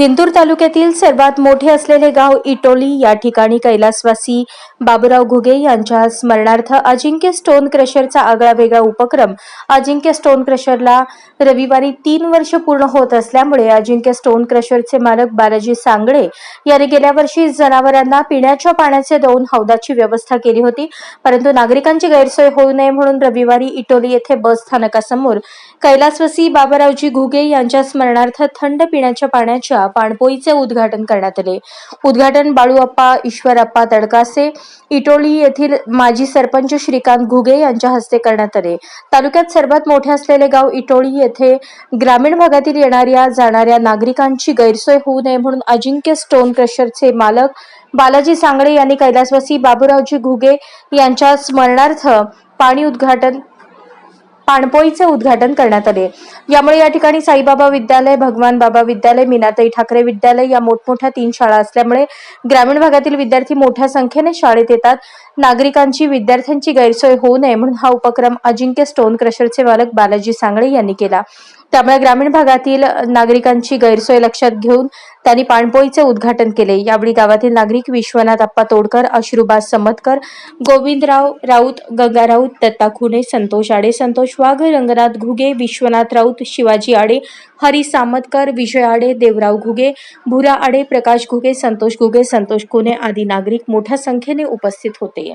जिंतूर तालुक्यातील सर्वात मोठे असलेले गाव इटोली या ठिकाणी कैलासवासी बाबूराव घुगे यांच्या स्मरणार्थ अजिंक्य स्टोन क्रशरचा आगळा वेगळा उपक्रम अजिंक्य स्टोन क्रशरला रविवारी तीन वर्ष पूर्ण होत असल्यामुळे अजिंक्य स्टोन क्रशरचे मालक बालाजी सांगळे यांनी गेल्या वर्षी जनावरांना पिण्याच्या पाण्याचे दोन हौदाची व्यवस्था केली होती. परंतु नागरिकांची गैरसोय होऊ नये म्हणून रविवारी इटोली येथे बस स्थानकासमोर कैलासवासी बाबारावजी घुगे यांच्या स्मरणार्थ थंड पिण्याच्या पाण्याच्या पाणपोईचे उद्घाटन करण्यात आले. उद्घाटन बाळूअप्पा ईश्वरप्पा तडकासे इटोली येथील माजी सरपंच श्रीकांत घुगे यांच्या हस्ते करण्यात आले. तालुक्यात सर्वात मोठे असलेले गाव इटोळी येथे ग्रामीण भागातील येणाऱ्या जाणाऱ्या नागरिकांची गैरसोय होऊ नये म्हणून अजिंक्य स्टोन क्रशरचे मालक बालाजी सांगळे यांनी कैलासवासी बाबूरावजी घुगे यांच्या स्मरणार्थ पाणी उद्घाटन पाणपोईचे उद्घाटन करण्यात आले. यामुळे या ठिकाणी साईबाबा विद्यालय भगवान बाबा विद्यालय मीनाताई ठाकरे विद्यालय या मोठमोठ्या तीन शाळा असल्यामुळे ग्रामीण भागातील विद्यार्थी मोठ्या संख्येने शाळेत येतात. नागरिकांची विद्यार्थ्यांची गैरसोय होऊ नये म्हणून हा उपक्रम अजिंक्य स्टोन क्रशरचे मालक बालाजी सांगळे यांनी केला. त्यामुळे ग्रामीण भागातील नागरिकांची गैरसोय लक्षात घेऊन त्यांनी पाणपोईचे उद्घाटन केले. यावेळी गावातील नागरिक विश्वनाथ अप्पा तोडकर अश्रुबा समतकर गोविंदराव राऊत गंगा राऊत दत्ता खुने संतोष आडे संतोष वाघ रंगनाथ घुगे विश्वनाथ राऊत शिवाजी आडे हरी सामतकर विजय आडे देवराव घुगे भुरा आडे प्रकाश घुगे संतोष घुगे संतोष खुने आदी नागरिक मोठ्या संख्येने उपस्थित होते.